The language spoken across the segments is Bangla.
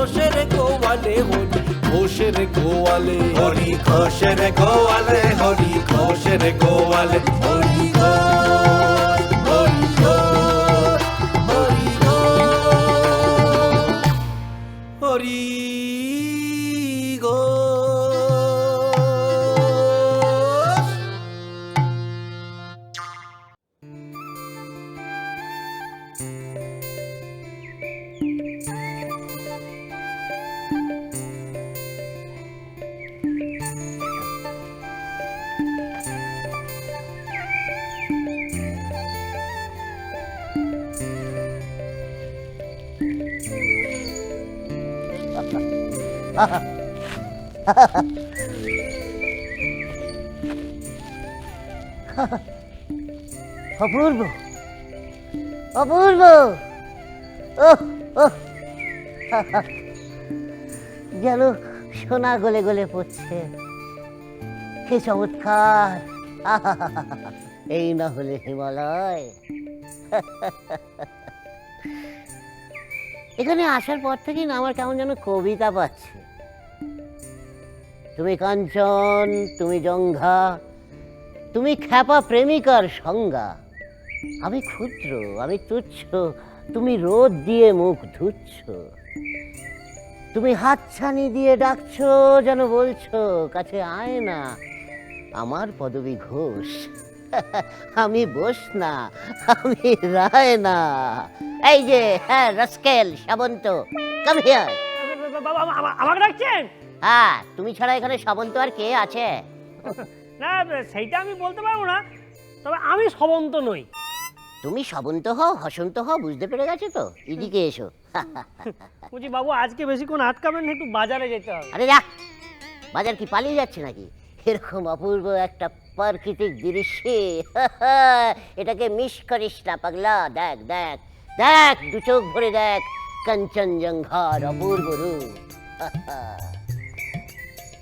ঘোষের গোয়ালে হরি। ঘোষের গোয়ালে হরি ঘোষের গোয়ালে হরি ঘোষের গোয়ালে হরি ঘোষ অপূর্ব। অপূর্ব। ওহ যেন সোনা গলে গলে পড়ছে। কি চমৎকার। এই না হলে হিমালয়। এখানে আসার পর থেকেই আমার কেমন যেন কবিতা পাচ্ছে। তুমি কাঞ্চন, তুমি জঙ্ঘা, তুমি খ্যাপা প্রেমিকার সংজ্ঞা। আমি ক্ষুদ্র, আমি তুচ্ছ, তুমি রোদ দিয়ে মুখ ধুচ্ছ। তুমি হাতছানি দিয়ে ডাকছো, যেন বলছো, কাছে আয় না, আমার পদবী ঘোষ। আমি বস না, আমি রায় না। এই যে হ্যাঁ রস্কেল, সাবন্ত কাম হিয়ার আমাকে ডাকছেন? হ্যাঁ তুমি ছাড়া এখানে সাবন্ত আর কে আছে? না সেইটা আমি বলতে পারব না তবে আমি সবন্ত নই। তুমি সাবন্ত হও হসন্ত হও বুঝতে পেরে গেছো তো? এদিকে এসো। বলছি বাবু আজকে বেশিক্ষণ আটকাবেন না একটু বাজারে যেতে হবে। আরে যাক বাজার কি পালিয়ে যাচ্ছে নাকি? এরকম অপূর্ব একটা প্রাকৃতিক দৃশ্যে এটাকে মিস করিস না পাগলা। দেখ দেখ দেখ দু চোখ ভরে দেখ কাঞ্চনজঙ্ঘার অপূর্ব রূপ।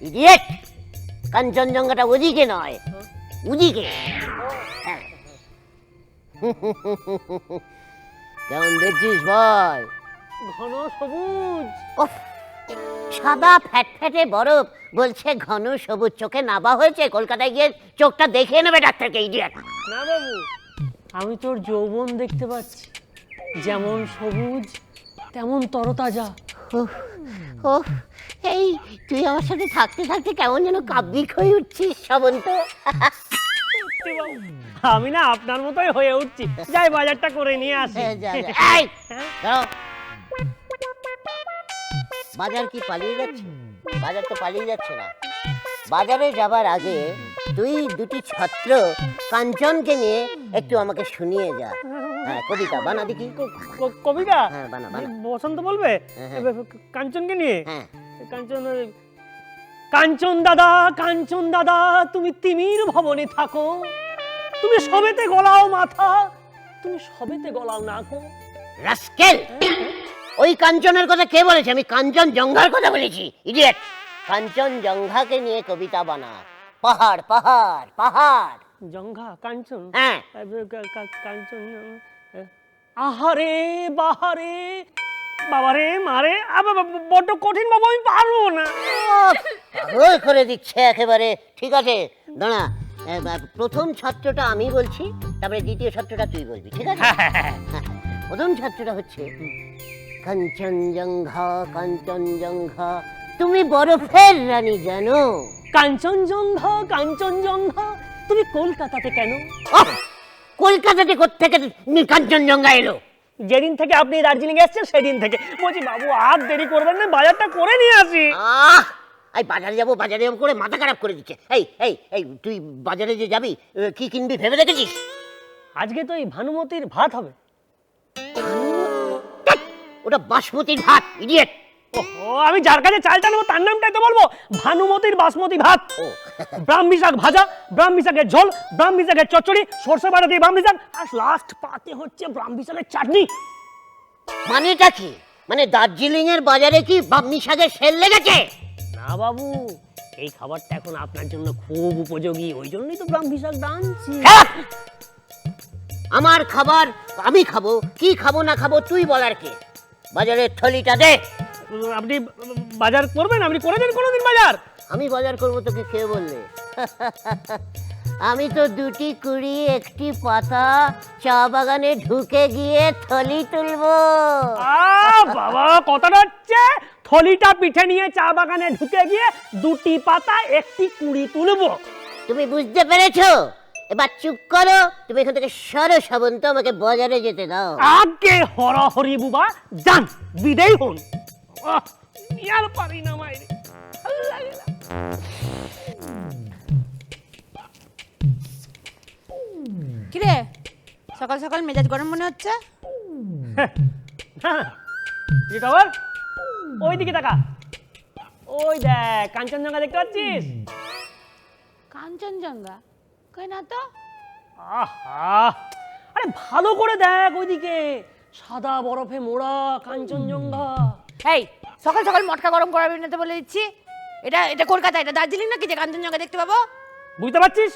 ইডিয়েট। কাঞ্চনজঙ্ঘাটা ওদিকে নয় উদিকে হ্যাঁ। কেমন দেখছিস বল? ঘন সবুজ। সাদা ফ্যাটফ্যাটে বরফ। বলছে ঘন সবুজ চোখে নাবা হয়েছে কলকাতায় গিয়ে চোখটা দেখে নেবে ডাক্তারকে ইডিয়েট। না বাবু আমি তোর যৌবন দেখতে পাচ্ছি। যেমন সবুজ তেমন তরতাজা। ও এই তুই আমার সাথে থাকতে থাকতে কেমন যেন কাব্যিক হয়ে উঠছিস শ্রাবন্ত আমি না আপনার মতোই হয়ে উঠছি। যাই বাজারটা করে নিয়ে আসি। হ্যাঁ। এই, দাঁড়াও। বাজার কি পালিয়ে যাচ্ছে? বাজার তো পালিয়ে যাচ্ছে না। বাজারে যাবার আগে তুই দুটি ছাত্র কাঞ্চনকে নিয়ে একটু আমাকে শুনিয়ে যা। হ্যাঁ কবিতা বানা দেখি। কবিতা? হ্যাঁ বানা বানা। বসন্ত বলবে? হ্যাঁ, হ্যাঁ। কাঞ্চনকে নিয়ে? হ্যাঁ। কাঞ্চন কাঞ্চন দাদা কাঞ্চন দাদা তুমি তিমির ভবনে থাকো। তুমি সবেতে গলাও মাথা তুমি সবেতে গলাও নাকো। রাস্কেল! ওই কাঞ্চনের কথা কে বলেছে? আমি কাঞ্চন জঙ্ঘার কথা বলেছি ইডিয়েট। কাঞ্চন জঙ্ঘাকে নিয়ে কবিতা বানা। পাহাড় পাহাড় পাহাড়। জঙ্ঘা কাঞ্চন? হ্যাঁ। কাঞ্চন আহারে বাহারে। বাবারে মারে আবার বড্ড কঠিন বাবু আমি পারব না। পাগল করে দিচ্ছে একেবারে। ঠিক আছে দাঁড়া প্রথম ছাত্রটা আমি বলছি তারপরে দ্বিতীয় ছাত্রটা তুই বলবি ঠিক আছে? হ্যাঁ, প্রথম ছাত্রটা হচ্ছে কাঞ্চনজঙ্ঘা কাঞ্চনজঙ্ঘা তুমি বরফের রানী জানো। কাঞ্চনজঙ্ঘা কাঞ্চনজঙ্ঘা তুমি কলকাতাতে কেন? কলকাতাতে কোথেকে কাঞ্চনজঙ্ঘা এলো? যেদিন থেকে আপনি দার্জিলিং এসেছেন সেদিন থেকে। বলছি বাবু আর দেরি করবেন না বাজারটা করে নিয়ে আসি। আহ! এই বাজারে যাব বাজারে যাব করে মাথা খারাপ করে দিচ্ছে। এই এই এই তুই বাজারে যে যাবি এ, কি কিনবি ভেবে দেখেছিস? আজকে তো এই ভানুমতির ভাত হবে। ওটা বাসমতির ভাত ইডিয়েট! আমি যার কাছে চালটা নেব তার নামটাই তো বলব ভানুমতির বাসমতি ভাত। ব্রাহ্মী শাক ভাজা ব্রাহ্মী শাকের ঝোল ব্রাহ্মী শাকের চচ্চড়ি সর্ষে বাটা দিয়ে ব্রাহ্মী শাক আর লাস্ট পাতে হচ্ছে ব্রাহ্মী শাকের চাটনি। মানেটা কি? মানে দার্জিলিং এর বাজারে কি বামনি শাকের সেল লেগেছে? না বাবু এই খাবারটা এখন আপনার জন্য খুব উপযোগী ওই জন্যই তো ব্রাহ্মী শাক আনছি আমার খাবার আমি খাব কি খাব না খাব তুই বলার কে? বাজারের থলিটা দে। আপনি বাজার করবেন? আপনি করেছেন কোনোদিন বাজার? আমি বাজার করব তোকে কে বললে? আমি তো দুটি কুড়ি একটি পাতা চা বাগানে ঢুকে গিয়ে থলি তুলবো। বাবা কথাটা হচ্ছে থলিটা পিঠে নিয়ে চা বাগানে ঢুকে গিয়ে দুটি পাতা একটি কুড়ি তুলবো। তুমি বুঝতে পেরেছ? এবার চুপ করো তুমি এখান থেকে সরো সাবন্ত আমাকে বাজারে যেতে দাও। আগে হর হরি বুবা যান বিদেয় হন। আর পারি না মাইরে। কিরে? সকাল সকাল মেজাজ গরম মনে হচ্ছে? হ্যাঁ, কি খবর? ওই দিকে তাকা। ওই দেখ কাঞ্চনজঙ্ঘা দেখতে পাচ্ছিস? কাঞ্চনজঙ্ঘা? কই না তো? আহা আরে ভালো করে দেখ ওইদিকে। সাদা বরফে মোড়া কাঞ্চনজঙ্ঘা। এই সকাল সকাল মটকা গরম করাবি না তো বলে দিচ্ছি। এটা এটা কলকাতা এটা দার্জিলিং নাকি যে কাঞ্চনজঙ্ঘা দেখতে পাবো? বুঝতে পারছিস?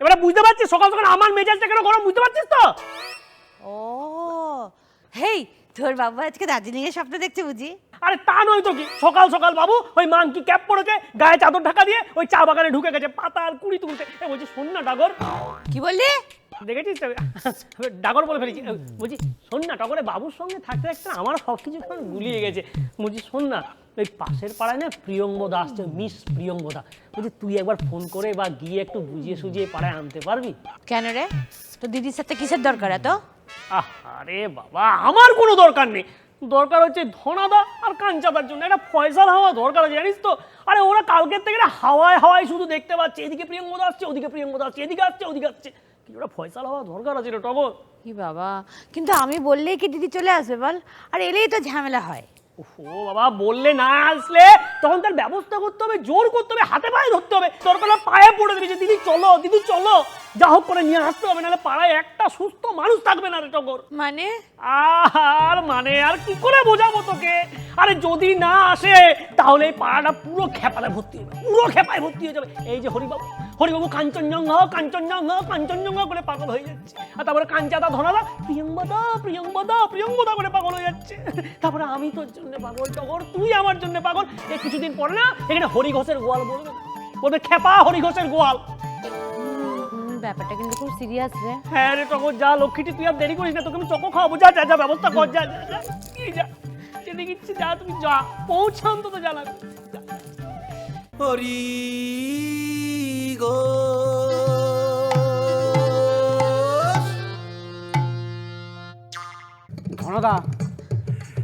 এবারে বুঝতে পারছিস? সকাল সকাল আমার মেজাজটা কেন গরম? বুঝতে পারছিস তো? ও হেই তোর বাবা আজকে দার্জিলিং এর স্বপ্ন দেখছে বুঝি? আরে তা নয় তো কি? সকাল সকাল বাবু ওই মাংকি ক্যাপ পড়েছে গায়ে চাদর ঢাকা দিয়ে ওই চা বাগানে ঢুকে গেছে পাতা আর কুড়ি তুলতে এ বলছি শোন না ডাগর। কি বললি? দেখেছিস তো? ডাগর বলে ফেলেছি। বলছি শোন না টগরে বাবুর সঙ্গে থাকতে থাকতে আমার সব কিছু গুলিয়ে গেছে। বলছি শোন না ওই পাশের পাড়ায় না প্রিয়ঙ্বদা আসছে মিস প্রিয়ঙ্বদা বলছি তুই একবার ফোন করে বা গিয়ে একটু বুঝিয়ে সুঝিয়ে পাড়ায় আনতে পারবি? কেন রে? তো দিদির সাথে কিসের দরকার এত? আরে বাবা আমার কোনো দরকার নেই। দরকার হচ্ছে ধনাদা আর কাঞ্চাদার জন্য। একটা ফয়সাল হাওয়া দরকার আছে জানিস তো? আরে ওরা কালকের থেকে হাওয়ায় হাওয়ায় শুধু দেখতে পাচ্ছে। এদিকে প্রিয়ঙ্গদা আসছে ওদিকে প্রিয়ঙ্গদা আসছে এদিকে আসছে ওদিকে আসছে। কি ওরা ফয়সাল হওয়া দরকার আছে রে টগর। কি বাবা? কিন্তু আমি বললেই কি দিদি চলে আসবে বল? আর এলেই তো ঝামেলা হয়। ও বাবা বললে না আসলে তখন তার ব্যবস্থা করতে হবে জোর করতে হবে হাতে পায়ে ধরতে হবে। দরকার হলে পায়ে পড়ে দেবে যে দিদি চলো দিদি চলো। যা হোক করে নিয়ে আসতে হবে নাহলে পাড়ায় একটা সুস্থ মানুষ থাকবে না রে টগর। মানে? আর মানে আর কি করে বোঝাবো তোকে? আরে যদি না আসে তাহলে এই পাড়াটা পুরো খেপালে ভর্তি হবে পুরো খেপায় ভর্তি হয়ে যাবে। এই যে হরিবাবু হরিবাবু কাঞ্চনজঙ্ঘা কাঞ্চনজঙ্ঘা কাঞ্চনজঙ্ঘা করে পাগল হয়ে যাচ্ছে। আর তারপরে কাঞ্চাদা ধনাদা প্রিয়ঙ্বদা প্রিয়ঙ্বদা প্রিয়ঙ্বদা করে পাগল হয়ে যাচ্ছে। তারপরে আমি তোর জন্য পাগল টগর তুই আমার জন্য পাগল। এ কিছুদিন পরে না এখানে হরি ঘোষের গোয়াল বলবে বলবে খেপা হরি ঘোষের গোয়াল ব্যাপারটা কিন্তু খুব সিরিয়াস রে। হ্যাঁ রে টগর যা লক্ষ্মীটি তুই আর দেরি করিস না তোকে আমি চকো খাওয়াবো। যা যা যা ব্যবস্থা কর যা যা যা জেনে গেছি যা তুমি যা পৌঁছান তো তো জানা হরি গো ধনদা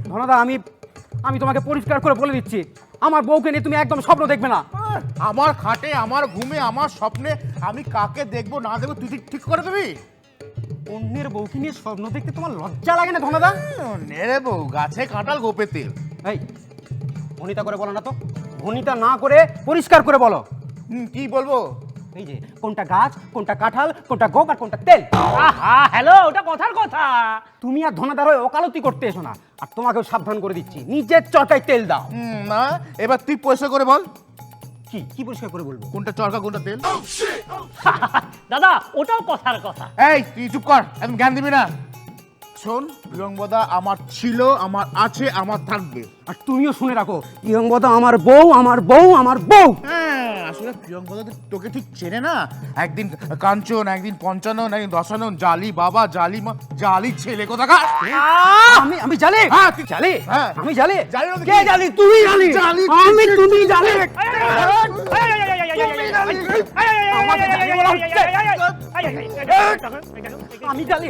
ধনদা আমি আমি তোমাকে পরিষ্কার করে বলে দিচ্ছি। আমার বউকে নিয়ে তুমি একদম স্বপ্ন দেখবে না। আমার খাটে আমার ঘুমে আমার স্বপ্নে আমি কাকে দেখব না দেখব তুই ঠিক- ঠিক করে দিবি? অন্যের বউকে নিয়ে স্বপ্ন দেখতে তোমার লজ্জা লাগে না ধনদা? নেড়ে বউ গাছে কাঁঠাল গোপে তেল। এই ভনিতা করে বলো না তো। ভনিতা না করে পরিষ্কার করে বলো। কি বলব? এই যে কোনটা গাছ কোনটা কাঁঠাল কোনটা গোক আর কোনটা তেল? আহা হ্যালো ওটা কথার কথা। তুমি আর ধনাদার হয়ে ওকালতি করতে এসো না। আর তোমাকেও সাবধান করে দিচ্ছি। নিজের চরকায় তেল দাও। না এবার তুই পয়সা করে বল। কি কি পরিষ্কার করে বলব? কোনটা চরকা কোনটা তেল? দাদা ওটাও কথার কথা। এই তুই চুপ কর একদম জ্ঞান দিবি না। শোন প্রিয়ঙ্বদা আমার ছিল আমার আছে আমার থাকবে আর তুমিও শুনে রাখো ইয়ংবদা আমার বউ আমার বউ আমার বউ হ্যাঁ আসলে প্রিয়ঙ্কদা তো তোকে ঠিক চেনে না একদিন কাঞ্চন একদিন পঞ্চানন একদিন দশানন জালি বাবা জালি মা জালি ছেলে কোথাকার আমি আমি জানি হ্যাঁ, তুই- জানি হ্যাঁ। আমি না তো কে? জানি তুই জানি জানি, আমি তুমি জানি আমাকে জানি বলা হচ্ছে আমি জানি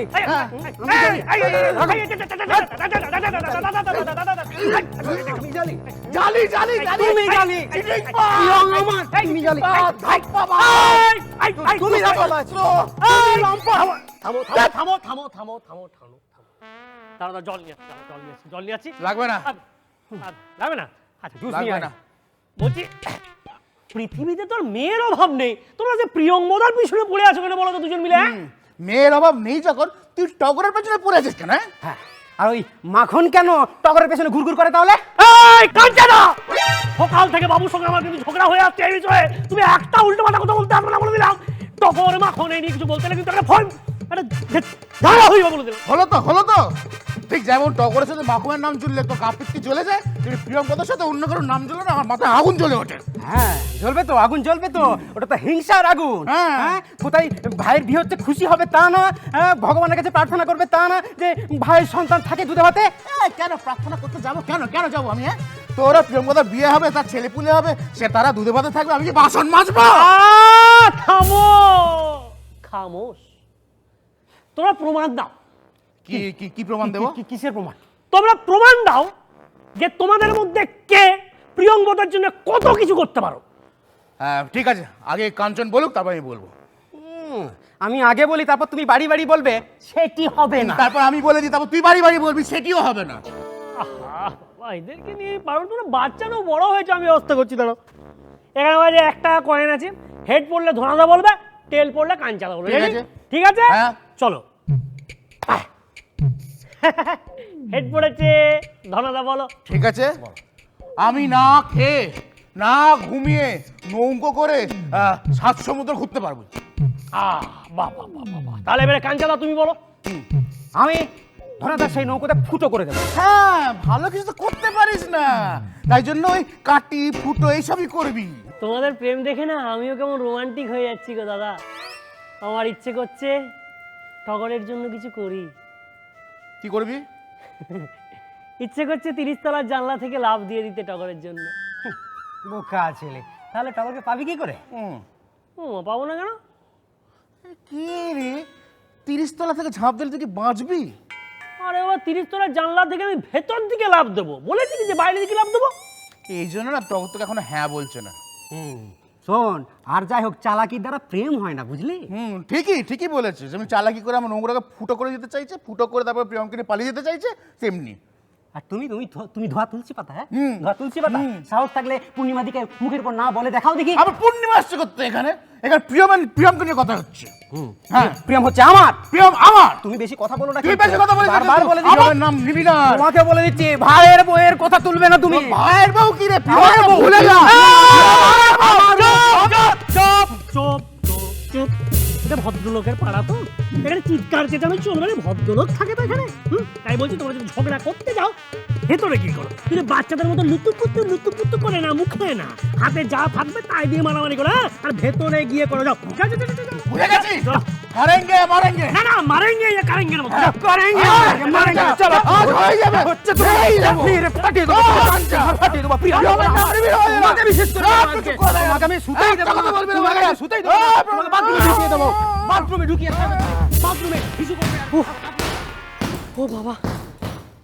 তুমি থামো থামো থামো থামো থামো থামো দাঁড়া জল নিয়ে জল জল নিয়ে আসছি লাগবে না লাগবে না আচ্ছা জুস নিয়ে না বলছি পৃথিবীতে তোর মেয়ের অভাব নেই। তোমরা যে প্রিয়ঙ্গদার পিছনে পড়ে আছো কেন বলো তো দুজন মিলে? মেয়ের অভাব নেই যখন তুই টগরের পেছনে পড়ে আছিস কেন হ্যাঁ? হ্যাঁ আর ওই মাখন কেন টগরের পেছনে ঘুরঘুর করে তাহলে? এই কাঞ্চনা সকাল থেকে বাবুর সঙ্গে আমার কিন্তু ঝগড়া হয়ে আসছে এই বিষয়ে তুমি একটা উল্টো পাল্টা কথা বলতে পারবে না বলে দিলাম। টগর মাখন এই নিয়ে কিছু বলতে না কিন্তু একটা ফোন একটা ঝগড়া হইবা বলে দিলাম। হলো তো হলো তো। ঠিক যেমন টগরের সাথে মাকুমের নাম জুড়লে তো কাপিত্তি জ্বলে যায় কিন্তু প্রিয়ঙ্কদার সাথে অন্য কারোর নাম জ্বলে না আমার মাথায় আগুন জ্বলে ওঠে। হ্যাঁ জ্বলবে তো আগুন জ্বলবে তো ওটা তো হিংসার আগুন। হ্যাঁ। হ্যাঁ কোথায় ভাইয়ের বিয়ে হচ্ছে খুশি হবে তা না হ্যাঁ, ভগবানের কাছে প্রার্থনা করবে তা না যে ভাইয়ের সন্তান থাকে দুধে ভাতে। এই, কেন প্রার্থনা করতে যাব? কেন কেন যাব আমি হ্যাঁ? তোরা প্রিয়ঙ্কদার বিয়ে হবে তার ছেলে পুলে হবে সে তারা দুধে ভাতে থাকবে আমি কি বাসন মাজবো? থামো খামোশ। তোমরা প্রমাণ দাও। কি কি কি প্রমাণ দেবো? কি- কিসের প্রমাণ? তোমরা প্রমাণ দাও যে তোমাদের মধ্যে কে প্রিয়ঙ্গদার জন্য কত কিছু করতে পারো। হ্যাঁ ঠিক আছে। আগে কাঞ্চন বলুক তারপর আমি বলব। আমি আগে বলি তারপর তুমি বাড়ি বাড়ি বলবে সেটি হবে না। তারপর আমি বলে দিই তারপর তুই বাড়ি বাড়ি বলবি সেটিও হবে না। আহা, এদেরকে নিয়ে পারো তোমরা বাচ্চারও বড় হয়েছে আমি ব্যবস্থা করছি দাঁড়ো এখানে বাজে একটা কয়েন আছে হেড পড়লে ধনাদা বলবে টেল পড়লে কাঞ্চাদা বলবে ঠিক আছে। ঠিক আছে? হ্যাঁ। চলো। হেড পড়েছে। ধনাদা বলো। ঠিক আছে? আমি না খেয়ে না ঘুমিয়ে নৌকো করে আহ, সাত সমুদ্র ঘুরতে পারব। আহ বাহ বাহ বাহ বাহ, বাহ। তাহলে এবারে কাঞ্চাদা তুমি বলো। আমি ধনাদার সেই নৌকোতে ফুটো করে দেবো। হ্যাঁ ভালো কিছু তো করতে পারিস না। তাই জন্য ওই কাটি ফুটো এইসবই করবি। তোমাদের প্রেম দেখে না আমিও কেমন রোমান্টিক হয়ে যাচ্ছি গো দাদা। আমার ইচ্ছে করছে টগরের জন্য কিছু করি। কি করবি? ইচ্ছে করছে তিরিশ তলার জানলা থেকে লাভ দিয়ে দিতে টগরের জন্য। বোকা ছেলে তাহলে টগরকে পাবি কি করে? হুম। ও পাবো না কেন? কি রে? তিরিশ তলা থেকে ঝাঁপ দিলে তুই কি বাঁচবি? আরে বাবা তিরিশ তলার জানলা থেকে আমি ভেতর দিকে লাভ দেবো। বলেছি যে বাইরে দিকে লাভ দেবো? এই জন্য না টগর তোকে এখনও হ্যাঁ বলছে না। শোন আর যাই হোক চালাকির দ্বারা প্রেম হয় না বুঝলি? হুম ঠিকই ঠিকই বলেছিস। আমি চালাকি করে আমার নোংরাকে ফুটো করে দিতে চাইছে ফুটো করে তারপর প্রিয়ঙ্কে নিয়ে পালিয়ে যেতে চাইছে তেমনি। আর তুমি তুমি তুমি ধোয়া তুলসী পাতা হ্যাঁ? ধোয়া তুলসী পাতা? সাহস থাকলে পূর্ণিমা দিকে মুখের উপর না বলে দেখাও দেখি। আবার পূর্ণিমা আসছে করতে এখানে? এখানে প্রিয়ম প্রিয়মকে নিয়ে কথা হচ্ছে। হ্যাঁ। প্রিয়ম হচ্ছে আমার। প্রিয়ম আমার। তুমি বেশি কথা বলো না কিন্তু। বেশি কথা বলিস বারবার বলে দিচ্ছি। আমার নাম নিবি না তোমাকে বলে দিচ্ছি ভাইয়ের বউয়ের কথা তুলবে না তুমি। ভাইয়ের বউ কি রে? আমার প্রিয়ম বউ। ভুলে যা। চুপ এটা ভদ্রলোকের পাড়া তো। এখানে চিৎকার চেঁচানো চলবে না। ভদ্রলোক থাকে তো এখানে। হুম? তাই বলছি, তোমরা যদি ঝগড়া করতে যাও ভেতরে কি করো? কিন্তু বাচ্চাদের মতো লুতু পুতু লুতু পুতু করে না মুখে না। হাতে যা থাকবে তাই দিয়ে মারামারি করো হ্যাঁ? আর ভেতরে গিয়ে করো যাও। ভুলে চলো। মারেঙ্গে মারেঙ্গে। না না মারেঙ্গে ইয়ে কারেঙ্গে মতো। হ্যাঁ, করেঙ্গে, মারেঙ্গে, চলো। আজ হয়ে যাবে। হচ্ছে তো এই যাব। ফির ফাটিয়ে দেবো ও, কাঞ্চা, ফাটিয়ে দেবো প্রিয় হয়ে। তোমাকে বিশেষ করে কিছু। তোমাকে আমি শুতেই দেবো। কথা বলবি না, আমি। শুতেই দেবো। ও, তোমাকে বাথরুমে ঢুকিয়ে দেবো। বাথরুমে ঢুকিয়ে দেবো। বাথরুমে হিসু করবে ও বাবা।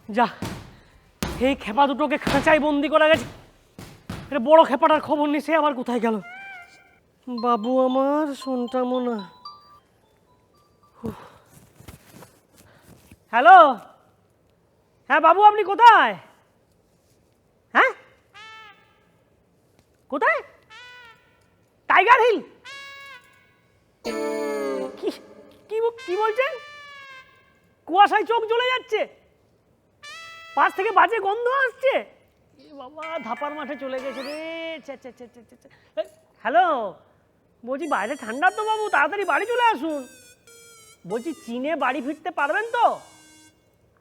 যা। এই খেপা দুটোকে খাঁচায় বন্দি করা গেছে। এটা বড় খেপাটার খবর নেই সে আবার কোথায় গেল? বাবু আমার শোনটা মোনা হ্যালো? হ্যাঁ বাবু আপনি কোথায়? হ্যাঁ? কোথায়? টাইগার হিল? কি কি কি বলছেন? কুয়াশায় চোখ জ্বলে যাচ্ছে। পাশ থেকে বাজে গন্ধ আসছে। এ বাবা, ধাপার মাঠে চলে গেছে রে। হ্যালো? বলছি, বাইরে ঠান্ডা তো বাবু, তাড়াতাড়ি বাড়ি চলে আসুন। বলছি, চীনে বাড়ি ফিরতে পারবেন তো?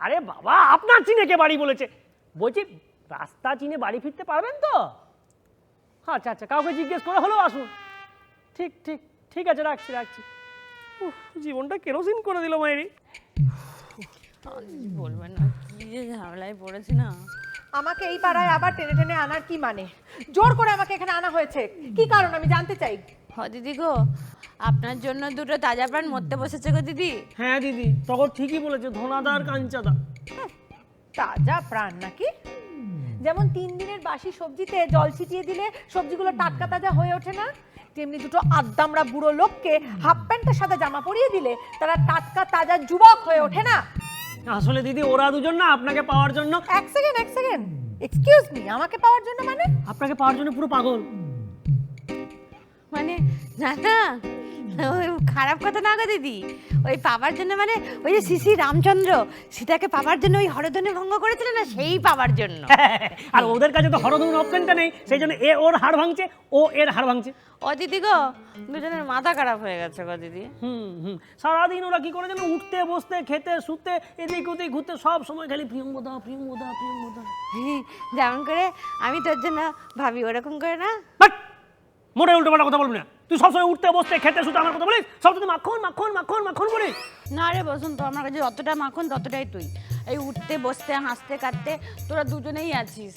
আরে বাবা, আপনার চীনে কে বাড়ি বলেছে? বলছি, রাস্তা চিনে বাড়ি ফিরতে পারবেন তো? আচ্ছা আচ্ছা কাউকে জিজ্ঞেস করে হলেও আসুন। ঠিক ঠিক ঠিক আছে, রাখছি রাখছি। জীবনটা কেরোসিন করে দিল মায়েরি বলবেন না। যে ঝামেলায় পড়েছি না। আমাকে এই পাড়ায় আবার টেনে টেনে আনার কি মানে? জোর করে আমাকে এখানে আনা হয়েছে। কি কারণ আমি জানতে চাই? হ দিদি গো আপনার জন্য দুটো তাজা প্রাণ মরতে বসেছে গো দিদি। হ্যাঁ দিদি তখন ঠিকই বলেছে ধনাদা আর কাঞ্চাদা তাজা প্রাণ নাকি? যেমন তিন দিনের বাসি সবজিতে জল ছিটিয়ে দিলে সবজিগুলো টাটকা তাজা হয়ে ওঠে না তেমনি দুটো আদ্দামরা বুড়ো লোককে হাফ প্যান্টের সাথে জামা পরিয়ে দিলে তারা টাটকা তাজা যুবক হয়ে ওঠে না। আসলে দিদি ওরা দুজন না আপনাকে পাওয়ার জন্য এক সেকেন্ড এক সেকেন্ড। এক্সকিউজ মি আমাকে পাওয়ার জন্য মানে? আপনাকে পাওয়ার জন্য পুরো পাগল। মানে না না ওই খারাপ কথা না গো দিদি? ওই পাবার জন্য মানে ওই যে শ্রী রামচন্দ্র সীতাকে পাবার জন্য ওই হরধনে ভঙ্গ করেছিল না সেই পাবার জন্য? আর ওদের কাছে তো হরধনুর অপশনটা নেই সেই জন্য এ ওর হাড় ভাঙছে ও এর হাড় ভাঙছে। ও দিদি গো দুজনের মাথা খারাপ হয়ে গেছে গো দিদি। হুম হুম। সারাদিন ওরা কি করে যেন উঠতে বসতে খেতে শুতে এদিক ওদিক ঘুরতে সব সময় খালি প্রিয়ঙ্গদা প্রিয়ঙ্গদা প্রিয়ঙ্গদা যেমন করে আমি তোর জন্য ভাবি ওরকম করে না? বাট মোটে উল্টো পাল্টা কথা বলবি না। তুই সবসময় উঠতে বসতে খেতে শুতে আমার কথা বলিস? সব তুই মাখন মাখন মাখন মাখন বলিস। না রে বসন্ত আমার কাছে যতটা মাখন ততটাই তুই। এই উঠতে বসতে হাসতে কাঁদতে তোরা দুজনেই আছিস।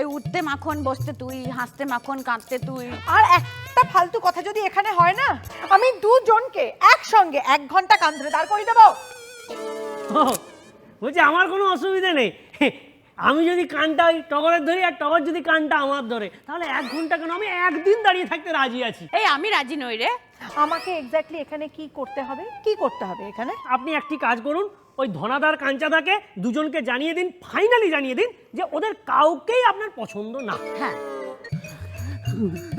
এই উঠতে মাখন বসতে তুই হাসতে মাখন কাঁদতে তুই। আর একটা ফালতু কথা যদি এখানে হয় না আমি দুজনকে একসঙ্গে এক ঘণ্টা কান ধরে দাঁড় করিয়ে দেবো। বলছি আমার কোনো অসুবিধা নেই। আমি যদি কানটা ওই টগরের ধরি আর টগর যদি কানটা আমার ধরে তাহলে এক ঘণ্টা কেন? আমি একদিন দাঁড়িয়ে থাকতে রাজি আছি। এই আমি রাজি নই রে। আমাকে এক্স্যাক্টলি এখানে কি করতে হবে? কি করতে হবে এখানে? আপনি একটি কাজ করুন ওই ধনাদার কাঞ্চাদাকে দুজনকে জানিয়ে দিন ফাইনালি জানিয়ে দিন যে ওদের কাউকেই আপনার পছন্দ না। হ্যাঁ।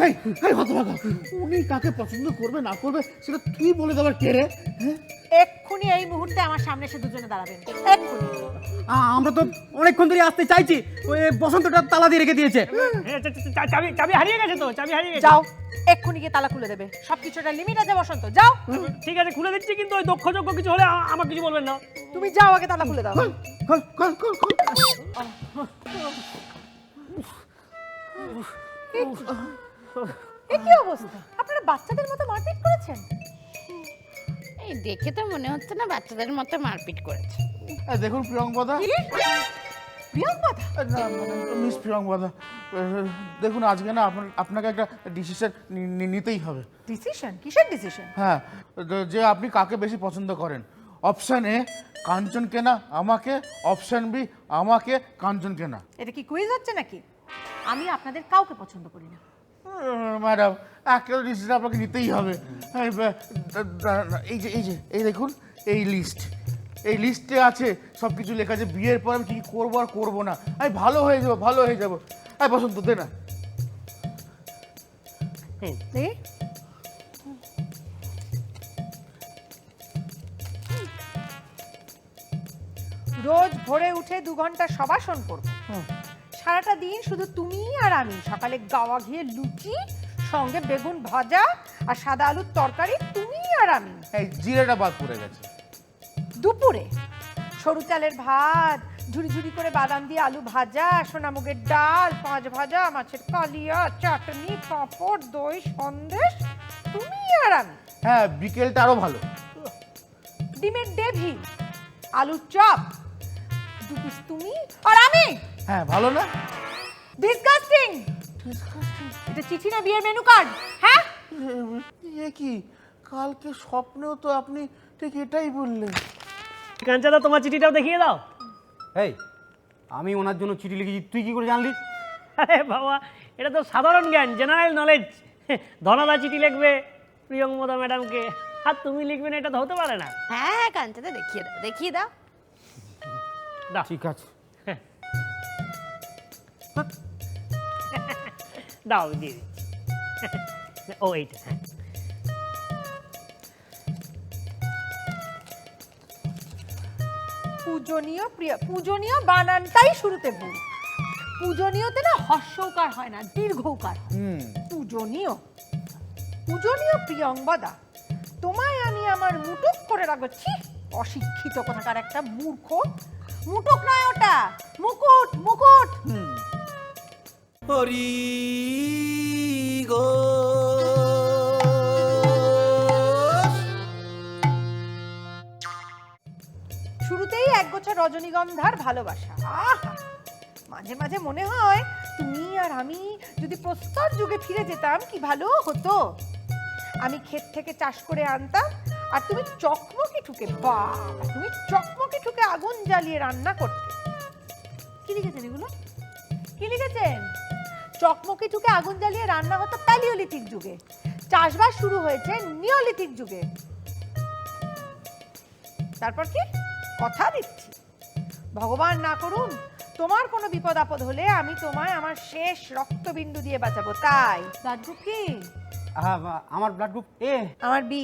এই এই হতভাগা উনি কাকে পছন্দ করবে না করবে সেটা তুই বলে দেবার কে রে? হ্যাঁ? এক্ষুনি এই মুহূর্তে আমার সামনে এসে দুজনে দাঁড়াবেন। এক্ষুনি। আমরা তো অনেকক্ষণ ধরে আসতে চাইছি ওই বসন্তটা তালা দিয়ে রেখে দিয়েছে। চাবি চাবি হারিয়ে গেছে তো চাবি হারিয়ে গেছে। যাও এক্ষুনি গিয়ে তালা খুলে দেবে। সবকিছু একটা লিমিট আছে বসন্ত যাও। ঠিক আছে খুলে দিচ্ছি কিন্তু ওই দক্ষযোগ্য কিছু হলে আ- আমাকে কিছু বলবেন না। তুমি যাও আগে তালা খুলে দাও। খোল খোল খোল খোল এ কি? অবস্থা? আপনারা বাচ্চাদের মতো মারপিট করেছেন? এই দেখে তো মনে হচ্ছে না বাচ্চাদের মতো মারপিট করেছে। এই দেখুন প্রিয়ঙ্কদা কি? প্রিয়ঙ্কদা না মানে মিস প্রিয়ঙ্কদা দেখুন আজকে না আপনার আপনাকে একটা ডিসিশন নিতেই হবে। ডিসিশন? কিসের ডিসিশন? হ্যাঁ যে আপনি কাকে বেশি পছন্দ করেন? অপশন এ কাঞ্চন কেনা আমাকে অপশন বি আমাকে কাঞ্চন কেনা এটা কি কুইজ হচ্ছে নাকি? আমি আপনাদের কাউকে পছন্দ করি না। ম্যাডাম একটা ডিসিশন আপনাকে নিতেই হবে। এই যে এই যে এই দেখুন এই লিস্ট এই লিস্টে আছে সব কিছু লেখা আছে বিয়ের পর আমি কী করব আর করব না। আমি ভালো হয়ে যাব ভালো হয়ে যাব। এই বসন্ত দে না। রোজ ভোরে উঠে দু ঘণ্টা সবাসন করব। সারাটা দিন শুধু তুমি আর আমি। সকালে গাওয়া ঘিয়ে লুচি সঙ্গে বেগুন ভাজা আর সাদা আলুর তরকারি তুমি আর আমি। এই জিরেটা বাদ পড়ে গেছে। দুপুরে সরু চালের ভাত ঝুড়ি ঝুড়ি করে বাদাম দিয়ে আলু ভাজা সোনামুগের ডাল পাঁচ ভাজা মাছের কালিয়া চাটনি পাঁপড় দই সন্দেশ তুমি আর আমি। হ্যাঁ বিকেলটা আরও ভালো। ডিমের ডেভি আলুর চপ দু পিস তুমি আর আমি। হ্যাঁ ভালো না? ডিসগাস্টিং এটা চিঠি না বিয়ের মেনু কার্ড হ্যাঁ? এ কি? কালকে স্বপ্নেও তো আপনি ঠিক এটাই বললেন। কাঞ্চাদা তোমার চিঠিটাও দেখিয়ে দাও। এই আমি ওনার জন্য চিঠি লিখেছি তুই কি করে জানলি? আরে বাবা এটা তো সাধারণ জ্ঞান জেনারেল নলেজ ধনাদা চিঠি লিখবে প্রিয়ঙ্গদা ম্যাডামকে আর তুমি লিখবে না এটা তো হতে পারে না। হ্যাঁ হ্যাঁ কাঞ্চাতে দেখিয়ে দাও দেখিয়ে দাও। দাও। ঠিক আছে। দাও দিচ্ছি ও এইটা হ্যাঁ পূজনীয় প্রিয় পূজনীয় বানানটাই শুরুতে ভুল পূজনীয়তে না হর্ষৌকার হয় না দীর্ঘৌকার। হুম পূজনীয় পূজনীয় প্রিয়ঙ্গদা তোমায় আমি আমার মুটুক করে রাখব ছি অশিক্ষিত কোথাকার একটা মূর্খ। মুটুক নয় ওটা। মুকুট মুকুট হরি গো। শুরুতেই একগোছা রজনীগন্ধার ভালোবাসা। মাঝে মাঝে মনে হয় তুমি আর আমি যদি প্রস্তর যুগে ফিরে যেতাম, কি ভালো হতো? আমি ক্ষেত থেকে চাষ করে আনতাম, আর তুমি চকমকি ঠুকে, বাবা, তুমি চকমকি ঠুকে আগুন জ্বালিয়ে রান্না করতে। কি লিখেছেন এগুলো? কি লিখেছেন? চকমকি ঠুকে আগুন জ্বালিয়ে রান্না হতো প্যালিওলিথিক যুগে। চাষবাস শুরু হয়েছে নিওলিথিক যুগে। তারপর কি? কথা দিচ্ছি। ভগবান না করুন তোমার কোনো বিপদ আপদ হলে আমি তোমায় আমার শেষ রক্তবিন্দু দিয়ে বাঁচাবো তাই। ব্লাড গ্রুপ কি? আমার ব্লাড গ্রুপ এ আমার বি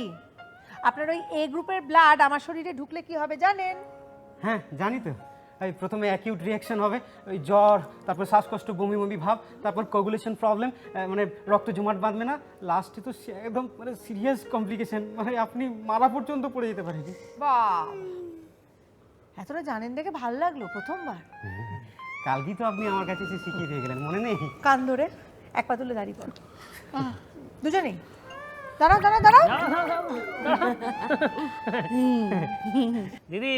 আপনার ওই এ গ্রুপের ব্লাড আমার শরীরে ঢুকলে কি হবে জানেন? হ্যাঁ জানি তো। প্রথমে অ্যাকিউট রিয়াকশন হবে ওই জ্বর তারপর শ্বাসকষ্ট বমি বমি ভাব তারপর কোগুলেশন প্রবলেম মানে রক্ত জমাট বাঁধবে না। লাস্টে তো সে- একদম মানে সিরিয়াস কমপ্লিকেশন মানে আপনি মারা পর্যন্ত পড়ে যেতে পারেন। বাহ! এতটা জানেন দেখে ভালো লাগল প্রথমবার। কালকেই তো আপনি আমার কাছে এসে শিখিয়ে দিয়ে গেলেন মনে নেই? কান ধরে এক পা তুলে দাঁড়িয়ে পড়ো। দুজনেই? দাঁড়াও দাঁড়াও দাঁড়াও। দিদি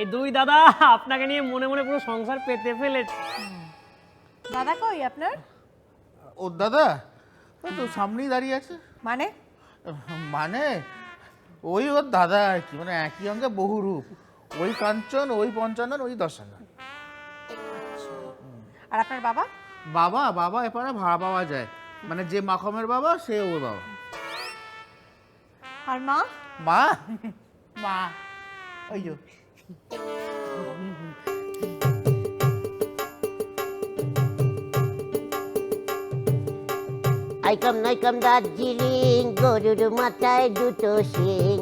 এই দুই দাদা আপনাকে নিয়ে মনে মনে পুরো সংসার পেতে ফেলেছে। দাদা কই আপনার? ও দাদা ওই তো সামনেই দাঁড়িয়ে আছে। মানে? মানে ওই ওর দাদা আর কি মানে একই অঙ্গে বহু রূপ। ওই কাঞ্চন ওই পঞ্চানন ওই দশানন। আর আপনার বাবা? বাবা বাবা এপারে ভাড়া পাওয়া যায়। মানে যে মাখমের বাবা সে ওর বাবা। আর মা। মা। মা ওই যো আইকাম নাইকাম দার্জিলিং গরুর মাথায় দুটো শিং।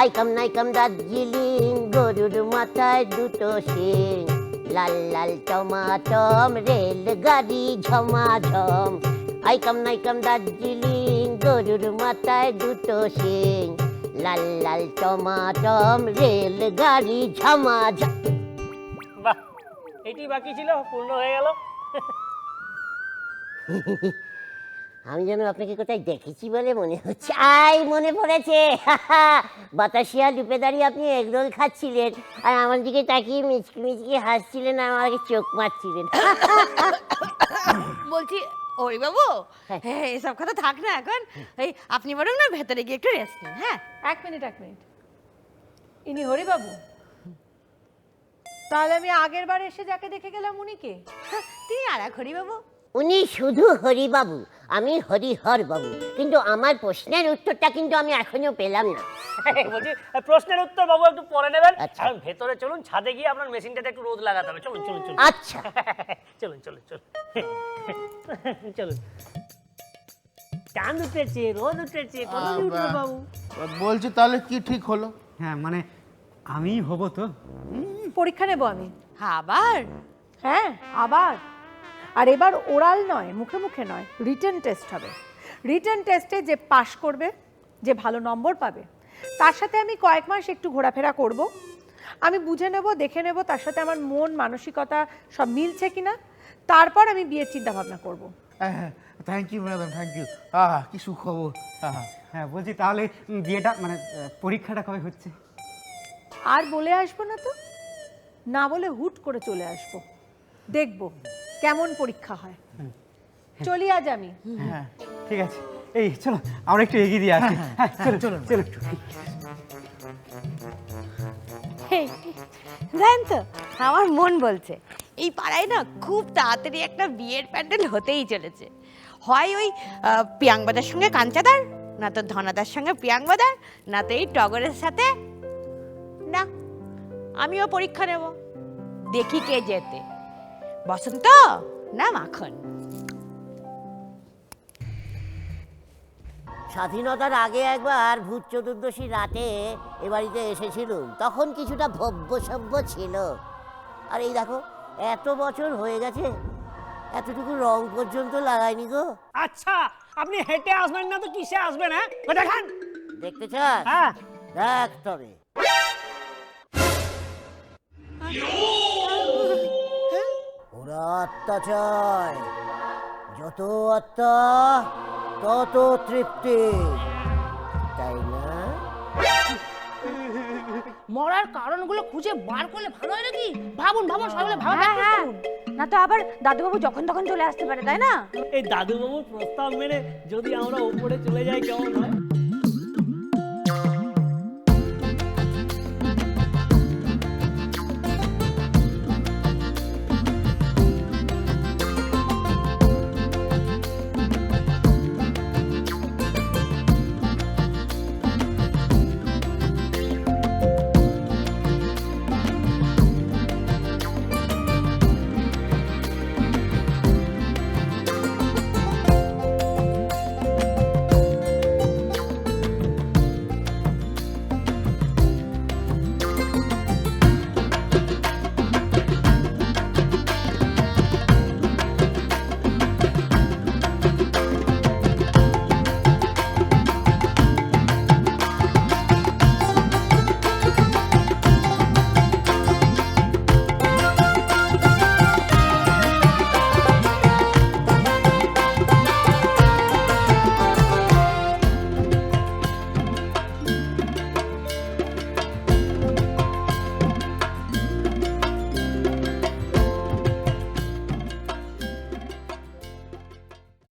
আইকাম নাইকাম দার্জিলিং গরুর মাথায় দুটো শিং। লাল লাল টমাটম রেলগাড়ি ঝমাঝম। আইকাম নাইকাম দার্জিলিং গরুর মাথায় দুটো শিং। লাল লাল টমাটম রেলগাড়ি ঝমাঝম বাহ এটি বাকি ছিল পূর্ণ হয়ে গেল। আমি যেন আপনাকে কোথায় দেখেছি বলে মনে হচ্ছে। আই মনে পড়েছে। বাতাসিয়া ডুবে দাঁড়িয়ে আপনি এগরোল খাচ্ছিলেন। আর আমার দিকে তাকিয়ে মিচকি মিচকি হাসছিলেন আর আমাকে চোখ মারছিলেন। বলছি ওই বাবু হ্যাঁ। হ্যাঁ এসব কথা থাক না এখন। এই আপনি বরং না ভেতরে গিয়ে একটু রেস্ট নিন হ্যাঁ? এক মিনিট এক মিনিট ইনি হরিবাবু। তাহলে আমি আগের বার এসে যাকে দেখে গেলাম উনি কে? তিনি আর এক হরি বাবু উনি শুধু হরিবাবু আমি হরিহর বাবু। কিন্তু আমার প্রশ্নের উত্তরটা কিন্তু আমি এখনও পেলাম না। বলছি প্রশ্নের উত্তর বাবু একটু পরে নেবেন। আচ্ছা। এখন ভেতরে চলুন ছাদে গিয়ে আপনার মেশিনটাতে একটু রোদ লাগাতে হবে। চলুন চলুন চলুন। আচ্ছা। চলুন চলুন চলুন। চলুন চাঁদ উঠেছে রোদ উঠেছে কত উঠবে বাবু? বলছি তাহলে কি ঠিক হলো? হ্যাঁ মানে আমি হব তো। পরীক্ষা নেব আমি। আবার? হ্যাঁ আবার। আর এবার ওরাল নয় মুখে মুখে নয় রিটেন টেস্ট হবে। রিটেন টেস্টে যে পাশ করবে যে ভালো নম্বর পাবে তার সাথে আমি কয়েক মাস একটু ঘোরাফেরা করব। আমি বুঝে নেব দেখে নেব তার সাথে আমার মন মানসিকতা সব মিলছে কিনা। তারপর আমি বিয়ের চিন্তা ভাবনা করব। হ্যাঁ thank you madam thank you আহ কি সুখবর। আহা হ্যাঁ বলছি তাহলে বিয়েটা মানে আহ, পরীক্ষাটা কবে হচ্ছে? আর বলে আসব না তো? না বলে হুট করে চলে আসব। দেখব কেমন পরীক্ষা হয়। চলি আজ আমি। হ্যাঁ ঠিক আছে। এই চলো আমরা একটু এগিয়ে দিয়ে আসি। হ্যাঁ চলো চলুন। চলো। জানেন তো আমার মন বলছে। এই পাড়ায় না খুব তাড়াতাড়ি একটা বিয়ের প্যান্ডেল হতেই চলেছে। হয় ওই পিয়াংবাদার সঙ্গে কাঞ্চাদার, না তো ধনাদার সঙ্গে পিয়াংবাদার না তো এই টগরের সাথে। না, আমিও পরীক্ষা নেব। দেখি কে যেতে বসন্ত, না মাখন। স্বাধীনতার আগে একবার ভূত চতুর্দশী রাতে এ বাড়িতে এসেছিলুম। তখন কিছুটা ভব্য সভ্য ছিল। আর এই দেখো এত বছর হয়ে গেছে এতটুকু রং পর্যন্ত লাগায়নি গো। আচ্ছা আপনি হেঁটে আসবেন না তো কিসে আসবেন হ্যাঁ? দেখান। দেখতে চাস? হ্যাঁ। দেখ তবে। ওরা আত্মা চায় যত আত্মা তত তৃপ্তি। মরার কারণগুলো খুঁজে বার করলে ভালো হয় নাকি? ভাবুন ভাবুন সবাই ভাবা হ্যাঁ হ্যাঁ। না তো আবার দাদুবাবু যখন তখন চলে আসতে পারে তাই না? এই দাদুবাবুর প্রস্তাব মেনে যদি আমরা উপরে চলে যাই কেমন হয়?